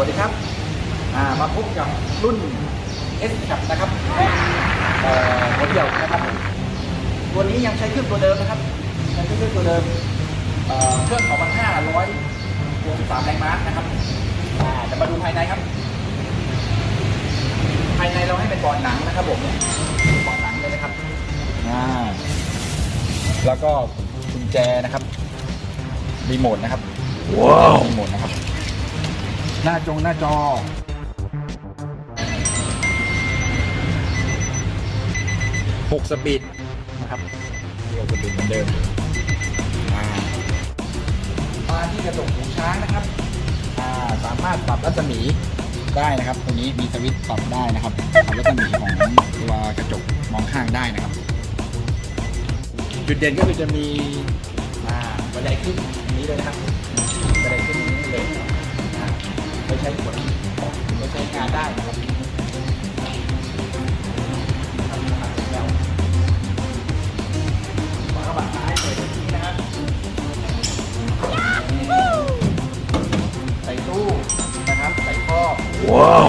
วัสดีครับอ่ามาพบกับรุ่น S กับนะครับเอ่อหัวเดี่ยวนะครับผมตัวนี้ยังใช้เครื่องตัวเดิมนะครับใช้เครื่องตัวเดิมเอ่อเครื่องของมัน500วง3แรงม้านะครับอ่าจะมาดูภายในครับ ภายในเราให้เป็นเบอดหนังนะครับผมเบอดหนังเลยนะครับอ่าแล้วก็กุญแจนะครับรีโมทนะครับว้าวรีโมทนะครับห น้าจงหน้าจอ 6 สปีดนะครับเรียกสปีดเหมือนเดิมอ่ามาที่กระจกหูช้างนะครับอ่าสามารถปรับรัศมีได้นะครับ ตรงนี้มีสวิตช์ปรับได้นะครับปรับรัศมีของตัวกระจกมองข้างได้นะครับ จุดเด่นก็คือจะมีอ่าบันไดขึ้นอันนี้เลยนะครับ ไว้ใช้ขนไว้ใช้งานได้นะครับแล้วฝากระบะท้ายเปิดอย่างนี้นะครับใส่ตู้นะครับ ใส่ท่อว้าว